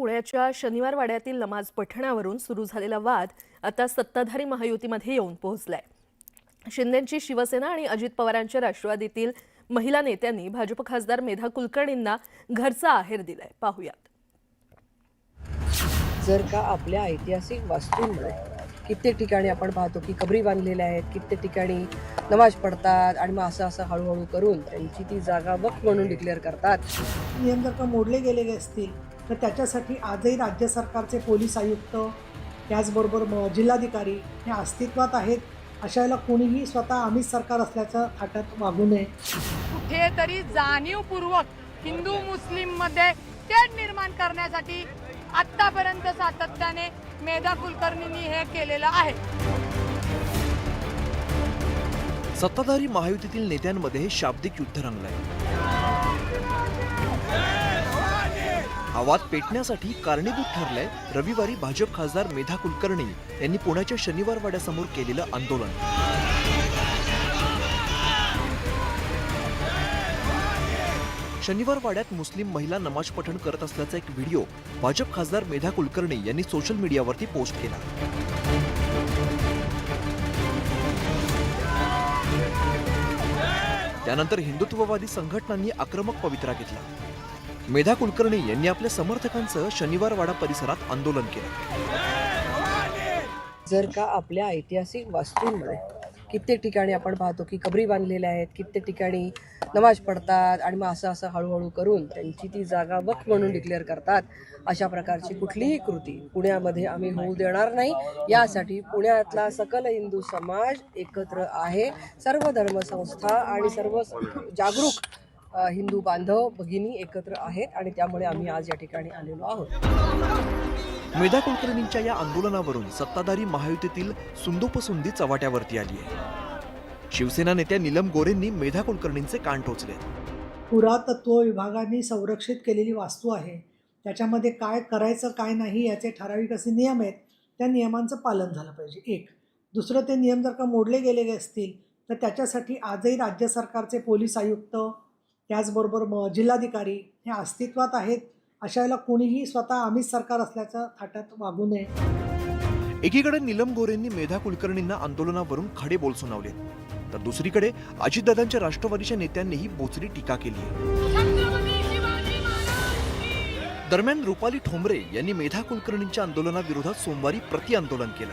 पुण्याच्या शनिवार वाड्यातील नमाज पठणावरून सुरू झालेला वाद आता सत्ताधारी महायुतीमध्ये येऊन पोहोचलाय. शिंदेची शिवसेना आणि अजित पवारांच्या राष्ट्रवादीतील महिला नेत्यांनी भाजप खासदार मेधा कुलकर्णींना घरचा आहेर दिलाय. पाहुयात. जर का आपल्या ऐतिहासिक वास्तूंमुळे कित्येक ठिकाणी आपण पाहतो की कबरी बांधलेल्या आहेत कित्येक ठिकाणी नमाज पडतात आणि मग असं असं हळूहळू करून त्यांची ती जागा वक्फ म्हणून डिक्लेअर करतात. नियम जर का मोडले गेलेले असतील तर त्याच्यासाठी आजही राज्य सरकारचे पोलीस आयुक्त त्याचबरोबर म जिल्हाधिकारी हे अस्तित्वात आहेत. अशा वेळेला कोणीही स्वतः आम्हीच सरकार असल्याचं थाटात वागू नये. कुठेतरी जाणीवपूर्वक हिंदू मुस्लिममध्ये तेढ निर्माण करण्यासाठी आतापर्यंत सातत्याने मेधा कुलकर्णींनी हे केलेलं आहे. सत्ताधारी महायुतीतील नेत्यांमध्ये हे शाब्दिक युद्ध रंगलंय. आवाज पेटण्यासाठी कारणीभूत ठरलंय. रविवारी भाजप खासदार मेधा कुलकर्णी यांनी पुण्याच्या शनिवार वाड्यासमोर केलेलं आंदोलन. शनिवार वाड्यात मुस्लिम महिला नमाज पठण करत असल्याचा एक व्हिडिओ भाजप खासदार मेधा कुलकर्णी यांनी सोशल मीडियावरती पोस्ट केला. त्यानंतर हिंदुत्ववादी संघटनांनी आक्रमक पवित्रा घेतला. मेधा कुलकर्णी यांनी आपल्या समर्थकांचं शनिवार वाडा परिसरात आंदोलन केलं. जर का आपल्या ऐतिहासिक वास्तूंमुळे कित्येक ठिकाणी आपण पाहतो की कबरी बांधलेल्या आहेत कित्येक ठिकाणी नमाज पडतात आणि मग असं असं हळूहळू करून त्यांची ती जागा वक्फ म्हणून डिक्लेअर करतात अशा प्रकारची कुठलीही कृती पुण्यामध्ये आम्ही होऊ देणार नाही. यासाठी पुण्यातला सकल हिंदू समाज एकत्र आहे. सर्व धर्मसंस्था आणि सर्व जागरूक हिंदू बांधव भगिनी एकत्र आहेत आणि त्यामुळे आम्ही आज या ठिकाणी आलेलो आहोत. मेधा कुलकर्णींच्या या आंदोलनावरून सत्ताधारी महायुतीतील सुंदोपसुंदी चव्हाट्यावरती आली आहे. शिवसेना नेत्या नीलम गोरेंनी मेधा कुलकर्णींचे कान टोचले. पुरातत्व विभागाने संरक्षित केलेली वास्तू आहे. त्याच्यामध्ये काय करायचं काय नाही याचे ठराविक असे नियम आहेत. त्या नियमांचं पालन झालं पाहिजे. एक दुसरं ते नियम जर का मोडले गेलेले असतील तर त्याच्यासाठी आजही राज्य सरकारचे पोलीस आयुक्त त्याचबरोबर म जिल्हाधिकारी हे अस्तित्वात आहेत अशा वेळेला कोणीही स्वतः आम्हीच सरकार असल्याचं थाटात वागू नये. एकीकडे नीलम गोरेंनी मेधा कुलकर्णींना आंदोलनावरून खडे बोल सुनावले तर दुसरीकडे अजितदादांच्या राष्ट्रवादीच्या नेत्यांनीही बोचरी टीका केली दरम्यान रुपाली ठोंबरे यांनी मेधा कुलकर्णींच्या आंदोलनाविरोधात सोमवारी प्रति आंदोलन केलं.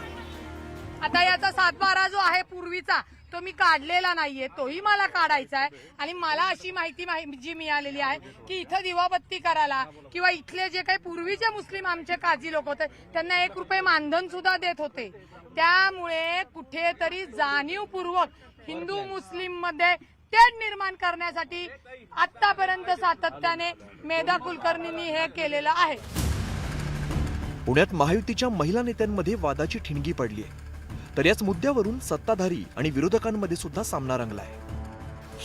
आता याचा सातबारा जो आहे पूर्वीचा. तो मी काढलेला नाहीये तोही मला काढायचा आहे. आणि मला अशी माहिती माहि- जी मिळालेली आहे की इथं दिवाबत्ती करायला किंवा इथले जे काही पूर्वीचे मुस्लिम आमचे काजी लोक होते त्यांना एक रुपये मानधन सुद्धा देत होते. त्यामुळे कुठेतरी जाणीवपूर्वक हिंदू मुस्लिममध्ये तेढ निर्माण करण्यासाठी आतापर्यंत सातत्याने मेधा कुलकर्णींनी हे केलेलं आहे. पुण्यात महायुतीच्या महिला नेत्यांमध्ये वादाची ठिणगी पडली आहे तर याच मुद्द्यावरून सत्ताधारी आणि विरोधकांमध्ये सुद्धा सामना रंगलाय.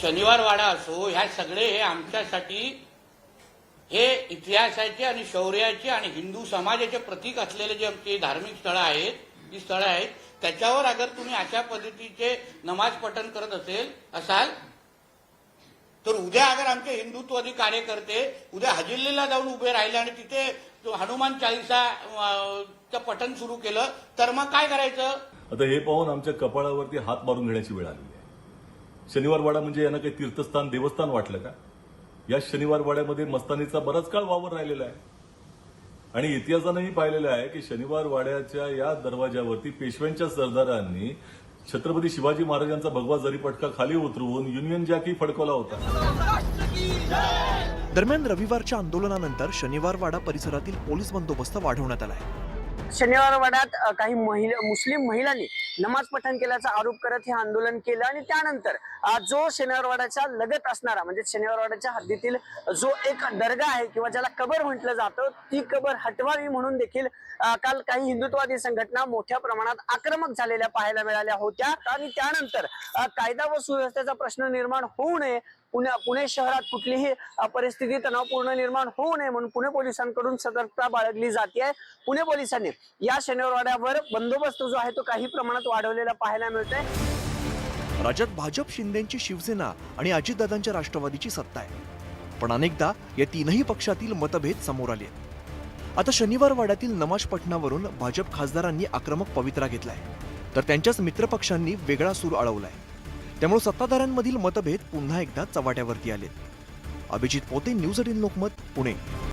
शनिवार वाडा असो ह्या सगळे हे आमच्यासाठी हे इतिहासाचे आणि शौर्याचे आणि हिंदू समाजाचे प्रतीक असलेले जे आमचे धार्मिक स्थळं आहेत जी स्थळं आहेत त्याच्यावर अगर तुम्ही अशा पद्धतीचे नमाज पठण करत असेल असाल तर उद्या अगर आमचे हिंदुत्ववादी कार्यकर्ते उद्या हजिल्लीला जाऊन उभे राहिले आणि तिथे हनुमान चालिसा पठण सुरू केलं तर मग काय करायचं? आता हे पाहून आमच्या कपाळावरती हात मारून घेण्याची वेळ आलेली आहे. शनिवार वाडा म्हणजे यांना काही तीर्थस्थान देवस्थान वाटलं का? या शनिवारवाड्यामध्ये मस्तानीचा बराच काळ वावर राहिलेला आहे. आणि इतिहासानंही पाहिलेलं आहे की शनिवार वाड्याच्या या दरवाजावरती पेशव्यांच्या सरदारांनी छत्रपती शिवाजी महाराजांचा भगवा जरीपटका खाली उतरवून युनियन जॅकही फडकवला होता. दरम्यान रविवारच्या आंदोलनानंतर शनिवार वाडा परिसरातील पोलीस बंदोबस्त वाढवण्यात आला आहे. शनिवार वाड्यात काही महिला मुस्लिम महिलांनी नमाज पठण केल्याचा आरोप करत हे आंदोलन केलं आणि त्यानंतर जो शनिवारवाड्याच्या लगत असणारा म्हणजे शनिवारवाड्याच्या हद्दीतील जो एक दर्गा आहे किंवा ज्याला कबर म्हटलं जातं ती कबर हटवावी म्हणून देखील काल काही हिंदुत्ववादी संघटना मोठ्या प्रमाणात आक्रमक झालेल्या पाहायला मिळाल्या होत्या. आणि त्यानंतर कायदा व सुव्यवस्थेचा प्रश्न निर्माण होऊ नये. पुणे पुणे शहरात कुठलीही परिस्थिती तणावपूर्ण निर्माण होऊ नये म्हणून पुणे पोलिसांकडून सतर्कता बाळगली जाते. पुणे पोलिसांनी या शनिवारवाड्यावर बंदोबस्त जो आहे तो काही प्रमाणात प्रमाणात वाढवलेला पाहायला मिळतोय. राज्यात भाजप शिंदेची शिवसेना आणि अजितदादांच्या राष्ट्रवादीची सत्ता आहे. पण अनेकदा या तीनही पक्षातील मतभेद समोर आले आहेत. आता शनिवार वाड्यातील नमाज पठणावरून भाजप खासदारांनी आक्रमक पवित्रा घेतलाय. तर त्यांच्याच मित्रपक्षांनी वेगळा सूर अळवलाय त्यामुळे सत्ताधाऱ्यांमधील मतभेद पुन्हा एकदा चव्हाट्यावरती आलेत. अभिजित पोते न्यूज एटीन लोकमत पुणे.